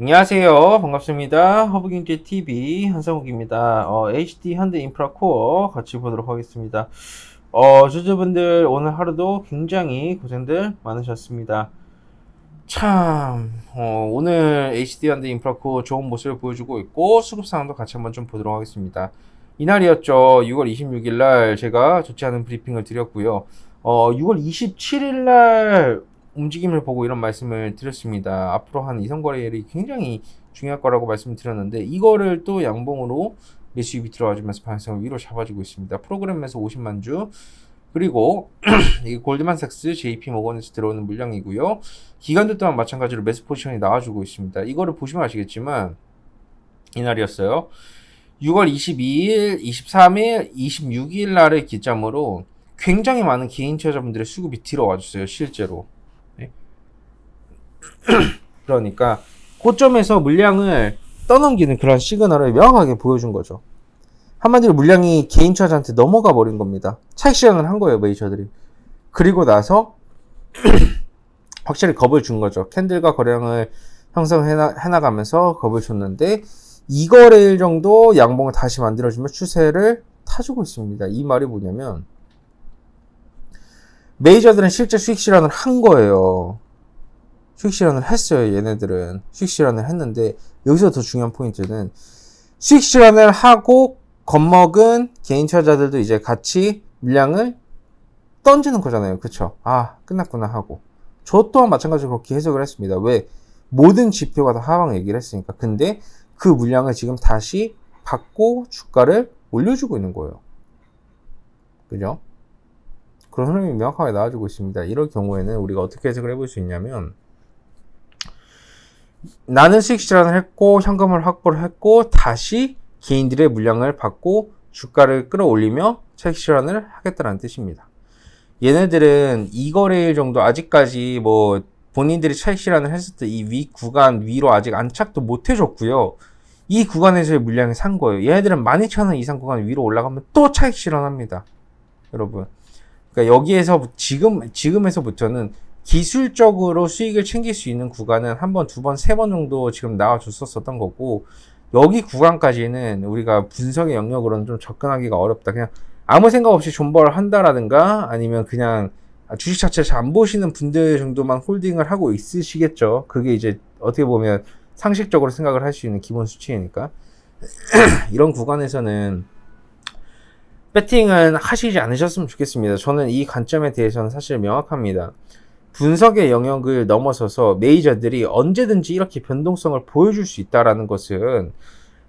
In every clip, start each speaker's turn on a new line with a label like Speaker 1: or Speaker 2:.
Speaker 1: 안녕하세요. 반갑습니다. 허브경제TV 한성욱입니다. 어, HD 현대 인프라 코어 같이 보도록 하겠습니다. 어, 주주분들 오늘 하루도 굉장히 고생들 많으셨습니다. 참, 어, 오늘 HD 현대 인프라 코어 좋은 모습을 보여주고 있고 수급 상황도 같이 한번 좀 보도록 하겠습니다. 이날이었죠. 6월 26일 날 제가 좋지 않은 브리핑을 드렸고요. 어, 6월 27일 날 움직임을 보고 이런 말씀을 드렸습니다. 앞으로 한 이성 거래일이 굉장히 중요할 거라고 말씀드렸는데 이거를 또 양봉으로 매수입이 들어와주면서 방향성을 위로 잡아주고 있습니다. 프로그램에서 50만 주 그리고 이 골드만삭스, JP 모건에서 들어오는 물량이고요. 기간도 또한 마찬가지로 매수 포지션이 나와주고 있습니다. 이거를 보시면 아시겠지만 이날이었어요. 6월 22일, 23일, 26일 날의 기점으로 굉장히 많은 개인 투자자분들의 수급이 들어와 줬어요. 실제로. 네. 그러니까 고점에서 물량을 떠넘기는 그런 시그널을 명확하게 보여준 거죠. 한마디로 물량이 개인 투자자한테 넘어가 버린 겁니다. 차익 실현을 한 거예요, 메이저들이. 그리고 나서 확실히 겁을 준 거죠. 캔들과 거래량을 형성해 나가면서 겁을 줬는데 이거래일 정도 양봉을 다시 만들어주면 추세를 타주고 있습니다. 이 말이 뭐냐면 메이저들은 실제 수익 실현을 한 거예요. 수익 실현을 했어요. 얘네들은 수익 실현을 했는데 여기서 더 중요한 포인트는 수익 실현을 하고 겁먹은 개인 투자자들도 이제 같이 물량을 던지는 거잖아요. 그쵸? 아, 끝났구나 하고. 저 또한 마찬가지로 그렇게 해석을 했습니다. 왜? 모든 지표가 다 하방 얘기를 했으니까. 근데 그 물량을 지금 다시 받고 주가를 올려주고 있는 거예요. 그죠? 그런 흐름이 명확하게 나와주고 있습니다. 이럴 경우에는 우리가 어떻게 해석을 해볼 수 있냐면 나는 수익 실현을 했고 현금을 확보를 했고 다시 개인들의 물량을 받고 주가를 끌어올리며 차익 실현을 하겠다는 뜻입니다. 얘네들은 이 거래일 정도 아직까지 뭐 본인들이 차익 실현을 했을 때 이 위 구간 위로 아직 안착도 못 해줬고요. 이 구간에서의 물량을 산 거예요. 얘네들은 12,000원 이상 구간 위로 올라가면 또 차익 실현합니다. 여러분. 그러니까 여기에서 지금 지금에서부터는 기술적으로 수익을 챙길 수 있는 구간은 한 번, 두 번, 세 번 정도 지금 나와줬었던 거고 여기 구간까지는 우리가 분석의 영역으로는 좀 접근하기가 어렵다. 그냥 아무 생각 없이 존버를 한다라든가 아니면 그냥 주식 자체를 잘안 보시는 분들 정도만 홀딩을 하고 있으시겠죠. 그게 이제 어떻게 보면 상식적으로 생각을 할 수 있는 기본 수치이니까 이런 구간에서는 배팅은 하시지 않으셨으면 좋겠습니다. 저는 이 관점에 대해서는 사실 명확합니다. 분석의 영역을 넘어서서 메이저들이 언제든지 이렇게 변동성을 보여줄 수 있다라는 것은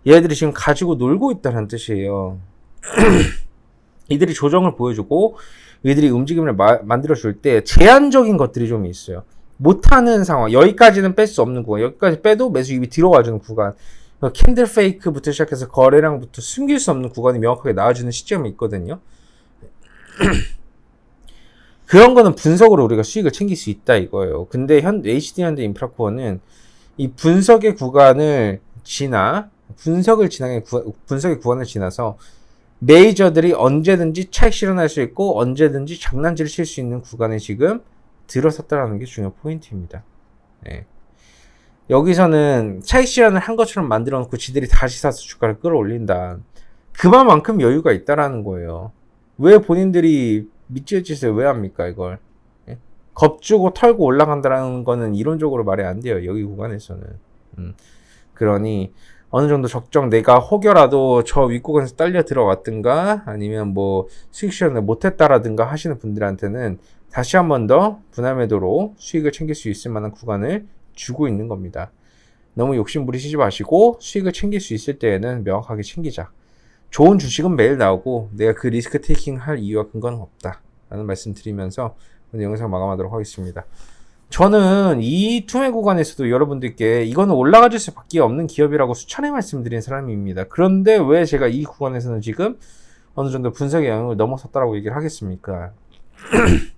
Speaker 1: 얘들이 지금 가지고 놀고 있다는 뜻이에요. 이들이 조정을 보여주고 이들이 움직임을 마, 만들어줄 때 제한적인 것들이 좀 있어요. 못하는 상황, 여기까지는 뺄 수 없는 구간, 여기까지 빼도 매수입이 들어와주는 구간, 캔들 페이크부터 시작해서 거래량부터 숨길 수 없는 구간이 명확하게 나와주는 시점이 있거든요. 그런 거는 분석으로 우리가 수익을 챙길 수 있다 이거예요. 근데 현 HD 현대 인프라코어는 이 분석의 구간을 지나 분석을 지나게 분석의 구간을 지나서 메이저들이 언제든지 차익 실현할 수 있고 언제든지 장난질을 칠수 있는 구간에 지금 들어섰다라는 게 중요한 포인트입니다. 네. 여기서는 차익 실현을 한 것처럼 만들어 놓고 지들이 다시 사서 주가를 끌어올린다. 그만큼 여유가 있다라는 거예요. 왜 본인들이 밑지어 짓을 왜 합니까, 이걸? 예? 겁주고 털고 올라간다는 거는 이론적으로 말이 안 돼요, 여기 구간에서는. 음. 그러니, 어느 정도 적정 내가 혹여라도 저 윗구간에서 딸려 들어왔든가, 아니면 뭐 수익 실현을 못했다라든가 하시는 분들한테는 다시 한 번 더 분할 매도로 수익을 챙길 수 있을 만한 구간을 주고 있는 겁니다. 너무 욕심 부리시지 마시고 수익을 챙길 수 있을 때에는 명확하게 챙기자. 좋은 주식은 매일 나오고 내가 그 리스크 테이킹 할 이유와 근거는 없다. 라는 말씀 드리면서 오늘 영상 마감하도록 하겠습니다. 저는 이 투매 구간에서도 여러분들께 이거는 올라가줄 수밖에 없는 기업이라고 수차례 말씀드린 사람입니다. 그런데 왜 제가 이 구간에서는 지금 어느 정도 분석의 영역을 넘어섰다라고 얘기를 하겠습니까?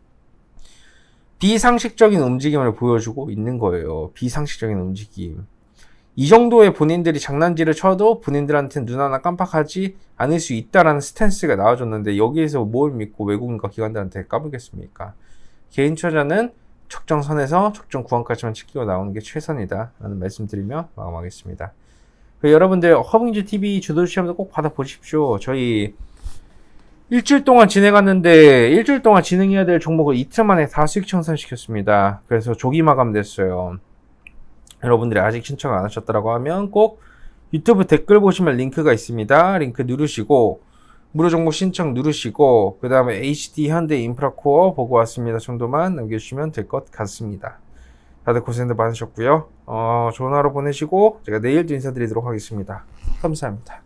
Speaker 1: 비상식적인 움직임을 보여주고 있는 거예요. 비상식적인 움직임. 이 정도의 본인들이 장난질을 쳐도 본인들한테는 눈 하나 깜빡하지 않을 수 있다라는 스탠스가 나와줬는데 여기에서 뭘 믿고 외국인과 기관들한테 까불겠습니까? 개인 투자는 적정 선에서 적정 구간까지만 지키고 나오는 게 최선이다 라는 말씀드리며 마감하겠습니다. 그 여러분들 허빙즈 TV 주도 시험도 꼭 받아보십시오. 저희 일주일 동안 진행하는데 일주일 동안 진행해야 될 종목을 이틀 만에 다 수익 청산시켰습니다. 그래서 조기 마감됐어요. 여러분들이 아직 신청 안 하셨다고 하면 꼭 유튜브 댓글 보시면 링크가 있습니다. 링크 누르시고 무료 종목 신청 누르시고 그 다음에 HD 현대 인프라코어 보고 왔습니다 정도만 남겨주시면 될 것 같습니다. 다들 고생들 많으셨고요. 어, 좋은 하루 보내시고 제가 내일도 인사드리도록 하겠습니다. 감사합니다.